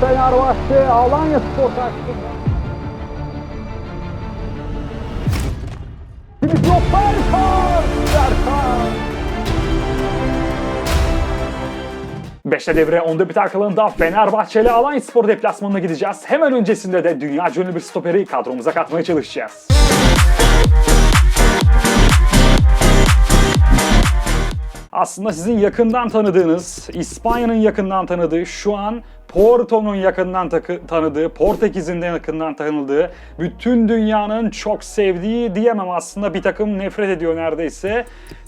Fenerbahçe Alanya Spor karşısında. Dimitrov Berkan! Berkan! Beşte devre onda biter kalanında Fenerbahçe ile Alanya Spor deplasmanına gideceğiz. Hemen öncesinde de dünya ünlü bir stoperi kadromuza katmaya çalışacağız. Aslında sizin yakından tanıdığınız, İspanya'nın yakından tanıdığı, şu an Porto'nun yakından takı- tanıdığı, Portekiz'in de yakından tanıdığı, bütün dünyanın çok sevdiği diyemem aslında bir takım nefret ediyor neredeyse.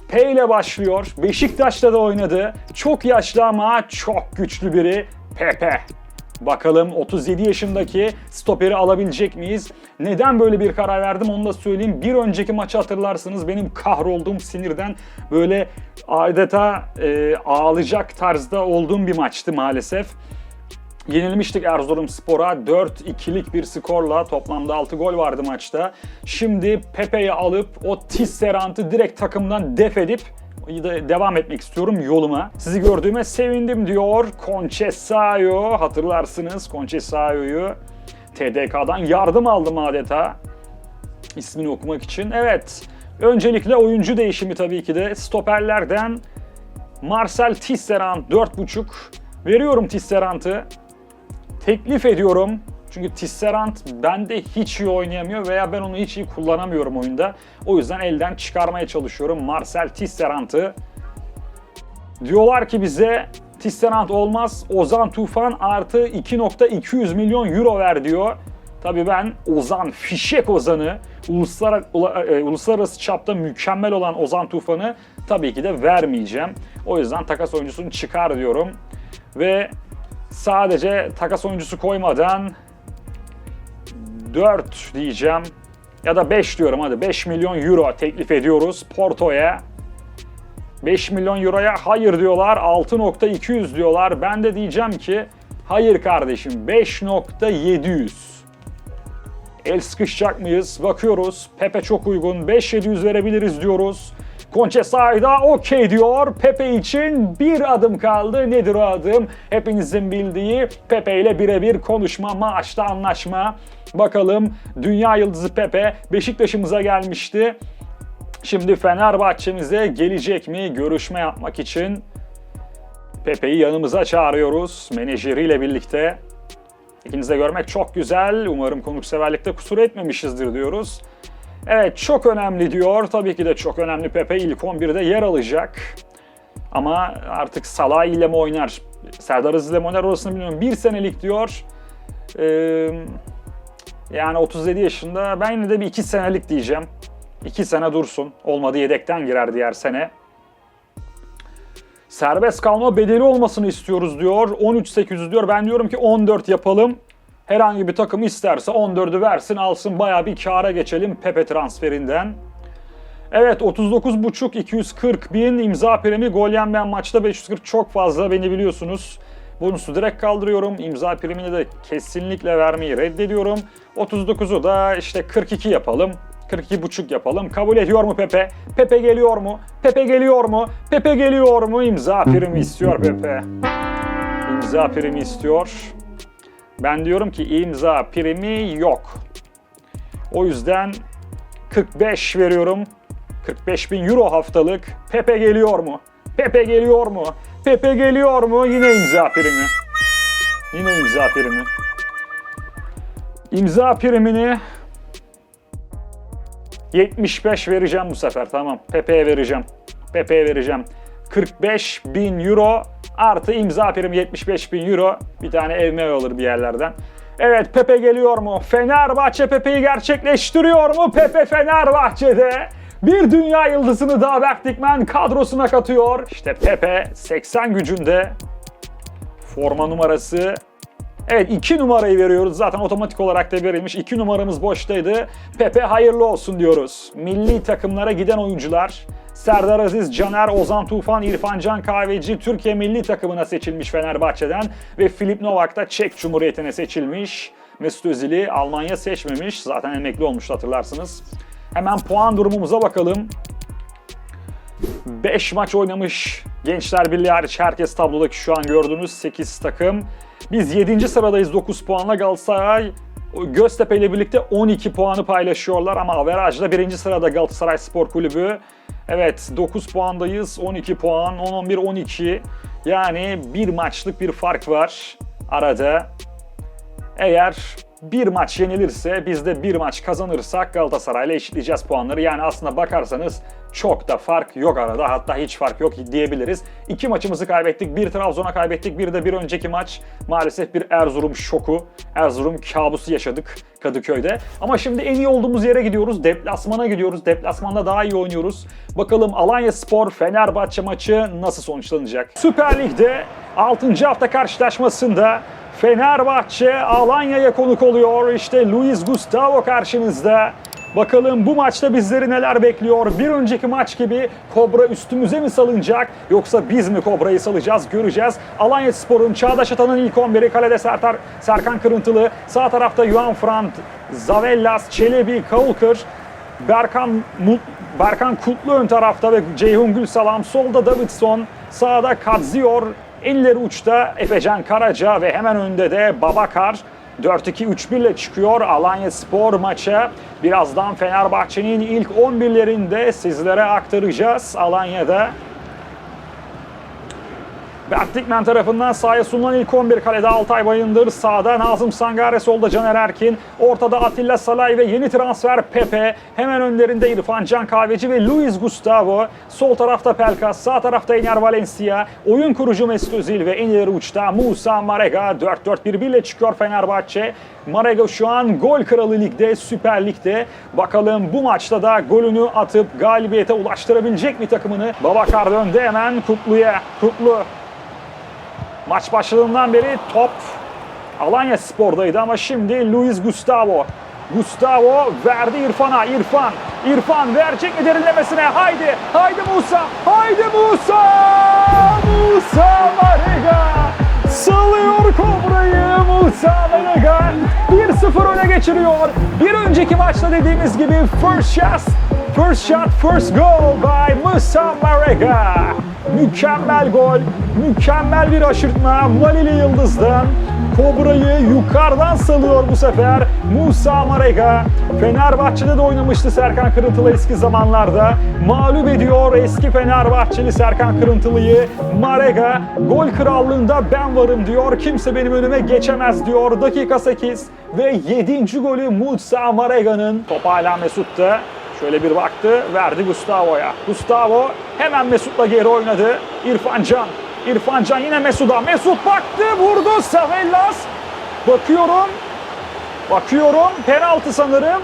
P ile başlıyor. Beşiktaş'ta da oynadı. Çok yaşlı ama çok güçlü biri. Pepe. Bakalım 37 yaşındaki stoperi alabilecek miyiz? Neden böyle bir karar verdim onu da söyleyeyim. Bir önceki maçı hatırlarsınız benim kahrolduğum sinirden böyle adeta e, ağlayacak tarzda olduğum bir maçtı maalesef. Yenilmiştik Erzurumspor'a 4-2'lik bir skorla toplamda 6 gol vardı maçta. Şimdi Pepe'yi alıp o Tisserant'ı direkt takımdan def edip devam etmek istiyorum yoluma. Sizi gördüğüme sevindim diyor Concesaio. Hatırlarsınız Concesaio'yu TDK'dan yardım aldım adeta ismini okumak için. Evet, öncelikle oyuncu değişimi tabii ki de stoperlerden Marcel Tisserand 4.5 veriyorum Tisserand'ı. Teklif ediyorum. Çünkü Tisserand bende hiç iyi oynayamıyor veya ben onu hiç iyi kullanamıyorum oyunda. O yüzden elden çıkarmaya çalışıyorum Marcel Tisserand'ı. Diyorlar ki bize Tisserand olmaz, Ozan Tufan artı 2.200 milyon euro ver diyor. Tabii ben Ozan, fişek Ozan'ı, uluslar, ula- e, uluslararası çapta mükemmel olan Ozan Tufan'ı tabii ki de vermeyeceğim. O yüzden takas oyuncusunu çıkar diyorum. Ve sadece takas oyuncusu koymadan 4 diyeceğim ya da 5 diyorum hadi 5 milyon euro teklif ediyoruz Porto'ya. 5 milyon euroya hayır diyorlar, 6.200 diyorlar. Ben de diyeceğim ki hayır kardeşim 5.700. El sıkışacak mıyız? Bakıyoruz. Pepe çok uygun. 5700 verebiliriz diyoruz. Conchesay da okey diyor. Pepe için bir adım kaldı. Nedir o adım? Hepinizin bildiği Pepe ile birebir konuşma, maaşta anlaşma. Bakalım Dünya Yıldızı Pepe Beşiktaş'ımıza gelmişti. Şimdi Fenerbahçe'mize gelecek mi görüşme yapmak için Pepe'yi yanımıza çağırıyoruz menajeriyle birlikte. İkinizi de görmek çok güzel. Umarım konukseverlikte kusur etmemişizdir diyoruz. Evet çok önemli diyor. Tabii ki de çok önemli Pepe ilk 11'de yer alacak. Ama artık Salah ile mi oynar, Serdar Aziz ile mi oynar orasını bilmiyorum. Bir senelik diyor. Ee, yani 37 yaşında. Ben yine de bir 2 senelik diyeceğim. 2 sene dursun. Olmadı yedekten girer diğer sene. Serbest kalma bedeli olmasını istiyoruz diyor. 13.800 diyor. Ben diyorum ki 14 yapalım. Herhangi bir takım isterse 14'ü versin alsın bayağı bir kâra geçelim Pepe transferinden. Evet 39.5 240 bin imza primi gol yenmeyen maçta 540 çok fazla beni biliyorsunuz. Bonusu direkt kaldırıyorum. İmza primini de kesinlikle vermeyi reddediyorum. 39'u da işte 42 yapalım. 42,5 yapalım. Kabul ediyor mu Pepe? Pepe geliyor mu? Pepe geliyor mu? Pepe geliyor mu? İmza primi istiyor Pepe. İmza primi istiyor. Ben diyorum ki imza primi yok. O yüzden 45 veriyorum. 45 bin euro haftalık. Pepe geliyor mu? Pepe geliyor mu? Pepe geliyor mu? Yine imza primi. Yine imza primi. İmza primini 75 vereceğim bu sefer tamam. Pepe'ye vereceğim. Pepe'ye vereceğim. 45 bin euro artı imza primi 75 bin euro. Bir tane ev mev alır bir yerlerden. Evet Pepe geliyor mu? Fenerbahçe Pepe'yi gerçekleştiriyor mu? Pepe Fenerbahçe'de bir dünya yıldızını daha Berkdikmen kadrosuna katıyor. İşte Pepe 80 gücünde forma numarası Evet 2 numarayı veriyoruz. Zaten otomatik olarak da verilmiş. 2 numaramız boştaydı. Pepe hayırlı olsun diyoruz. Milli takımlara giden oyuncular Serdar Aziz, Caner, Ozan Tufan, İrfan Can Kahveci Türkiye milli takımına seçilmiş Fenerbahçe'den ve Filip Novak da Çek Cumhuriyeti'ne seçilmiş. Mesut Özil'i Almanya seçmemiş. Zaten emekli olmuştu hatırlarsınız. Hemen puan durumumuza bakalım. 5 maç oynamış Gençler Birliği hariç herkes tablodaki şu an gördüğünüz 8 takım. Biz 7. sıradayız 9 puanla Galatasaray. Göztepe ile birlikte 12 puanı paylaşıyorlar ama averajda 1. sırada Galatasaray Spor Kulübü. Evet 9 puandayız 12 puan 10 11 12 yani bir maçlık bir fark var arada. Eğer bir maç yenilirse biz de bir maç kazanırsak Galatasaray'la eşitleyeceğiz puanları. Yani aslında bakarsanız çok da fark yok arada. Hatta hiç fark yok diyebiliriz. İki maçımızı kaybettik. Bir Trabzon'a kaybettik. Bir de bir önceki maç maalesef bir Erzurum şoku. Erzurum kabusu yaşadık Kadıköy'de. Ama şimdi en iyi olduğumuz yere gidiyoruz. Deplasmana gidiyoruz. Deplasmanda daha iyi oynuyoruz. Bakalım Alanya Spor Fenerbahçe maçı nasıl sonuçlanacak? Süper Lig'de 6. hafta karşılaşmasında Fenerbahçe Alanya'ya konuk oluyor. İşte Luis Gustavo karşınızda. Bakalım bu maçta bizleri neler bekliyor? Bir önceki maç gibi Kobra üstümüze mi salınacak yoksa biz mi Kobra'yı salacağız göreceğiz. Alanya Spor'un Çağdaş Atan'ın ilk 11'i kalede Sertar, Serkan Kırıntılı. Sağ tarafta Juan Frant, Zavellas, Çelebi, Kaulkır. Berkan, Mut, Berkan Kutlu ön tarafta ve Ceyhun Gülsalam. Solda Davidson, sağda Kadzior, elleri uçta Efecan Karaca ve hemen önde de Babakar. 4-2-3-1 ile çıkıyor Alanya Spor maça. Birazdan Fenerbahçe'nin ilk 11'lerinde sizlere aktaracağız Alanya'da. Dikmen tarafından sahaya sunulan ilk 11 kalede Altay Bayındır. Sağda Nazım Sangare, solda Caner Erkin. Ortada Atilla Salay ve yeni transfer Pepe. Hemen önlerinde İrfan Can Kahveci ve Luis Gustavo. Sol tarafta Pelkas, sağ tarafta Ener Valencia. Oyun kurucu Mesut Özil ve en ileri uçta Musa Marega. 4-4-1 ile çıkıyor Fenerbahçe. Marega şu an gol kralı ligde, Süper Lig'de. Bakalım bu maçta da golünü atıp galibiyete ulaştırabilecek mi takımını? Babakar döndü hemen Kutlu'ya. Kutlu Maç başladığından beri top Alanya Spor'daydı ama şimdi Luis Gustavo. Gustavo verdi İrfan'a. İrfan. İrfan verecek mi derinlemesine? Haydi. Haydi Musa. Haydi Musa. Musa Marega. Salıyor Kobra'yı Musa Marega. 1-0 öne geçiriyor. Bir önceki maçta dediğimiz gibi first shot, first shot, first goal by Musa Marega. Mükemmel gol, mükemmel bir aşırtma Malili Yıldız'dan. Kobra'yı yukarıdan salıyor bu sefer Musa Marega. Fenerbahçe'de de oynamıştı Serkan Kırıntılı eski zamanlarda. Mağlup ediyor eski Fenerbahçeli Serkan Kırıntılı'yı. Marega gol krallığında ben varım diyor. Kimse benim önüme geçemez diyor. Dakika 8 ve 7. golü Musa Marega'nın. Top hala Mesut'ta. Şöyle bir baktı, verdi Gustavo'ya. Gustavo hemen Mesut'la geri oynadı. İrfan Can. İrfan Can yine Mesut'a. Mesut baktı, vurdu. Savellas. Bakıyorum. Bakıyorum. Penaltı sanırım.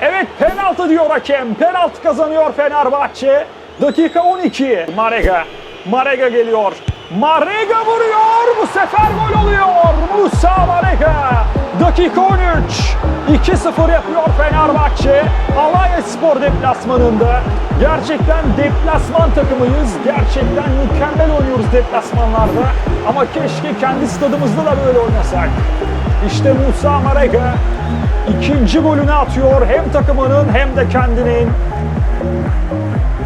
Evet penaltı diyor hakem. Penaltı kazanıyor Fenerbahçe. Dakika 12. Marega. Marega geliyor. Marega vuruyor. Bu sefer gol oluyor. Musa Marega. Dakika 13. 2-0 yapıyor Fenerbahçe. Alanya Spor deplasmanında. Gerçekten deplasman takımıyız. Gerçekten mükemmel oynuyoruz deplasmanlarda. Ama keşke kendi stadımızda da böyle oynasak. İşte Musa Marega ikinci golünü atıyor. Hem takımının hem de kendinin.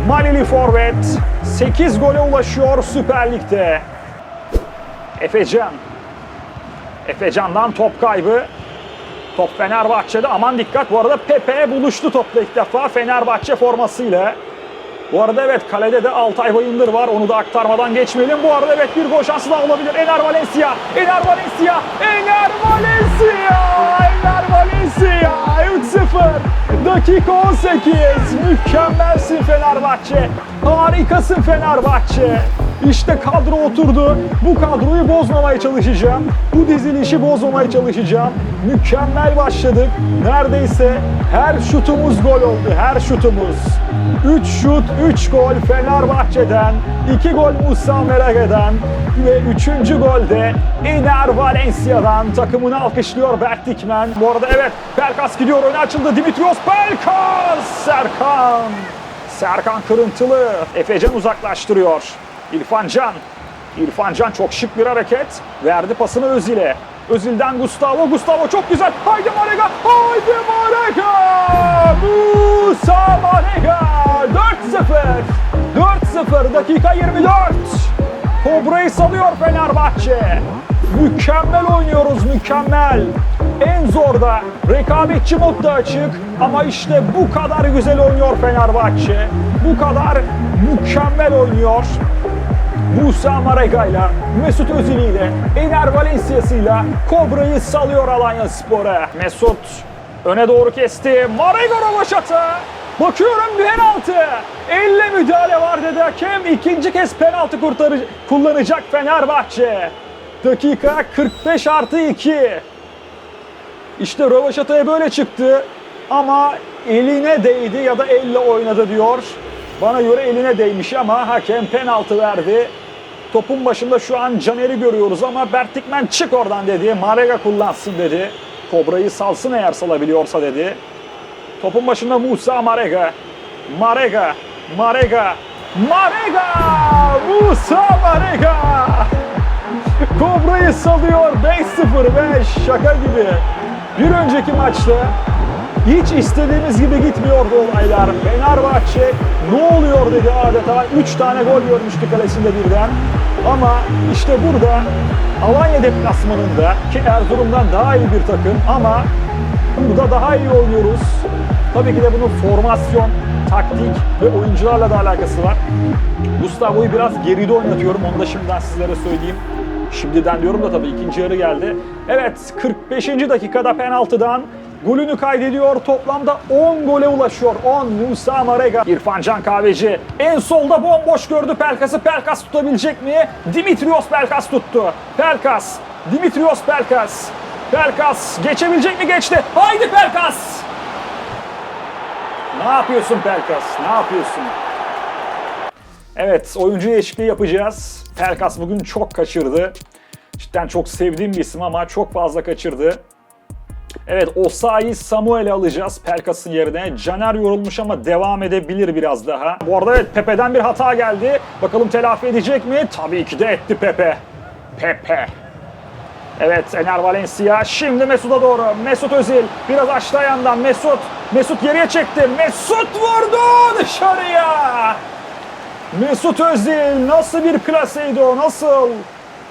Malili Forvet 8 gole ulaşıyor Süper Lig'de. Efecan. Efecan'dan top kaybı. Top Fenerbahçe'de aman dikkat. Bu arada Pepe buluştu topla ilk defa Fenerbahçe formasıyla. Bu arada evet kalede de Altay Bayındır var. Onu da aktarmadan geçmeyelim. Bu arada evet bir gol şansı daha olabilir. Ener Valencia. Ener Valencia. Ener Valencia. Ener Valencia. 3-0. Dakika 18. Mükemmelsin Fenerbahçe. Harikasın Fenerbahçe. İşte kadro oturdu. Bu kadroyu bozmamaya çalışacağım. Bu dizilişi bozmamaya çalışacağım. Mükemmel başladık. Neredeyse her şutumuz gol oldu. Her şutumuz. 3 şut, 3 gol Fenerbahçe'den. 2 gol Musa Merage'den. Ve 3. gol de Ener Valencia'dan. Takımını alkışlıyor Berk Dikmen. Bu arada evet Pelkas gidiyor. Öne açıldı. Dimitrios Pelkas. Serkan. Serkan Kırıntılı. Efecan uzaklaştırıyor. İrfan Can. İrfan Can çok şık bir hareket. Verdi pasını Özil'e. Özil'den Gustavo. Gustavo çok güzel. Haydi Marega. Haydi Marega. Musa Marega. 4-0. 4-0. Dakika 24. Kobra'yı salıyor Fenerbahçe. Mükemmel oynuyoruz mükemmel. En zorda rekabetçi modda açık ama işte bu kadar güzel oynuyor Fenerbahçe. Bu kadar mükemmel oynuyor. Musa Marega'yla, Mesut Özil ile, Ener Valencia'sıyla Kobra'yı salıyor Alanya Spor'a. Mesut öne doğru kesti. Marega rovaşata. Bakıyorum penaltı. Elle müdahale var dedi hakem. İkinci kez penaltı kurtarı kullanacak Fenerbahçe. Dakika 45 artı 2. İşte Rövaşata'ya böyle çıktı ama eline değdi ya da elle oynadı diyor. Bana göre eline değmiş ama hakem penaltı verdi. Topun başında şu an Caner'i görüyoruz ama Bertikmen çık oradan dedi. Marega kullansın dedi. Kobra'yı salsın eğer salabiliyorsa dedi. Topun başında Musa Marega. Marega. Marega. Marega! Musa Marega! Kobra'yı salıyor 5-0 5 şaka gibi. Bir önceki maçta hiç istediğimiz gibi gitmiyordu olaylar. Fenerbahçe ne oluyor dedi adeta. 3 tane gol görmüştü kalesinde birden. Ama işte burada Alanya deplasmanında ki Erzurum'dan daha iyi bir takım ama burada daha iyi oynuyoruz. Tabii ki de bunun formasyon, taktik ve oyuncularla da alakası var. Gustavo'yu biraz geride oynatıyorum. Onu da şimdiden sizlere söyleyeyim. Şimdiden diyorum da tabii ikinci yarı geldi. Evet 45. dakikada penaltıdan golünü kaydediyor. Toplamda 10 gole ulaşıyor. 10 Musa Marega. İrfan Can Kahveci en solda bomboş gördü Pelkas'ı. Pelkas tutabilecek mi? Dimitrios Pelkas tuttu. Pelkas. Dimitrios Pelkas. Pelkas geçebilecek mi? Geçti. Haydi Pelkas. Ne yapıyorsun Pelkas? Ne yapıyorsun? Evet, oyuncu değişikliği yapacağız. Pelkas bugün çok kaçırdı. Cidden çok sevdiğim bir isim ama çok fazla kaçırdı. Evet, Osayi Samuel'i alacağız Pelkas'ın yerine. Caner yorulmuş ama devam edebilir biraz daha. Bu arada evet, Pepe'den bir hata geldi. Bakalım telafi edecek mi? Tabii ki de etti Pepe. Pepe. Evet Ener Valencia şimdi Mesut'a doğru. Mesut Özil biraz açtı yandan. Mesut. Mesut geriye çekti. Mesut vurdu dışarıya. Mesut Özil nasıl bir plaseydi o nasıl?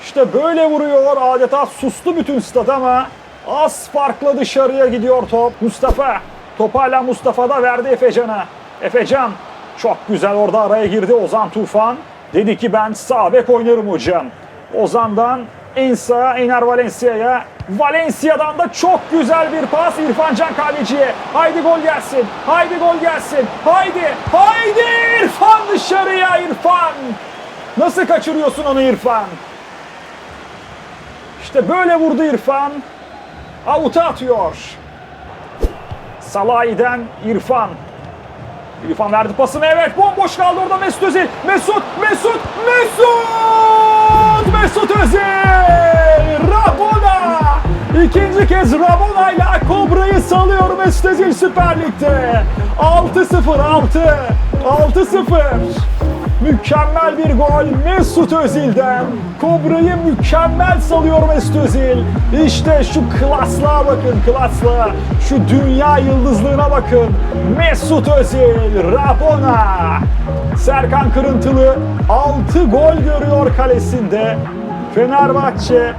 İşte böyle vuruyor adeta sustu bütün stat ama az farkla dışarıya gidiyor top. Mustafa top hala Mustafa'da verdi Efecan'a. Efecan çok güzel orada araya girdi Ozan Tufan. Dedi ki ben sağ bek oynarım hocam. Ozan'dan en sağa Ener Valencia'ya. Valencia'dan da çok güzel bir pas İrfan Can Kaleci'ye. Haydi gol gelsin. Haydi gol gelsin. Haydi. Haydi İrfan dışarıya İrfan. Nasıl kaçırıyorsun onu İrfan? İşte böyle vurdu İrfan. Avuta atıyor. Salahi'den İrfan. İrfan verdi pasını evet bomboş kaldı orada Mesut Özil. Mesut, Mesut, Mesut! Mesut Özil! Rabona! İkinci kez Rabona ile Kobra'yı salıyor Mesut Özil Süper Lig'de. 6-0, 6. 6-0. Mükemmel bir gol Mesut Özil'den. Kobra'yı mükemmel salıyor Mesut Özil. İşte şu klaslığa bakın klaslığa. Şu dünya yıldızlığına bakın. Mesut Özil, Rabona. Serkan Kırıntılı 6 gol görüyor kalesinde. Fenerbahçe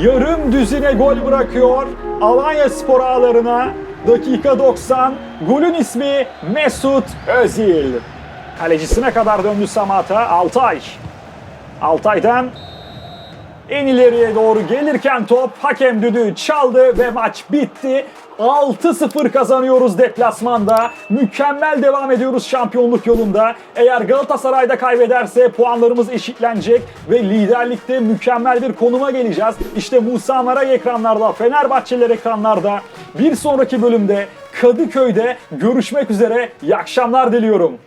yarım düzine gol bırakıyor Alanya spor ağlarına. Dakika 90. Golün ismi Mesut Özil. Kalecisine kadar döndü Samata. Altay. Altay'dan en ileriye doğru gelirken top hakem düdüğü çaldı ve maç bitti. 6-0 kazanıyoruz deplasmanda. Mükemmel devam ediyoruz şampiyonluk yolunda. Eğer Galatasaray'da kaybederse puanlarımız eşitlenecek ve liderlikte mükemmel bir konuma geleceğiz. İşte Musa Maray ekranlarda, Fenerbahçeliler ekranlarda. Bir sonraki bölümde Kadıköy'de görüşmek üzere. İyi akşamlar diliyorum.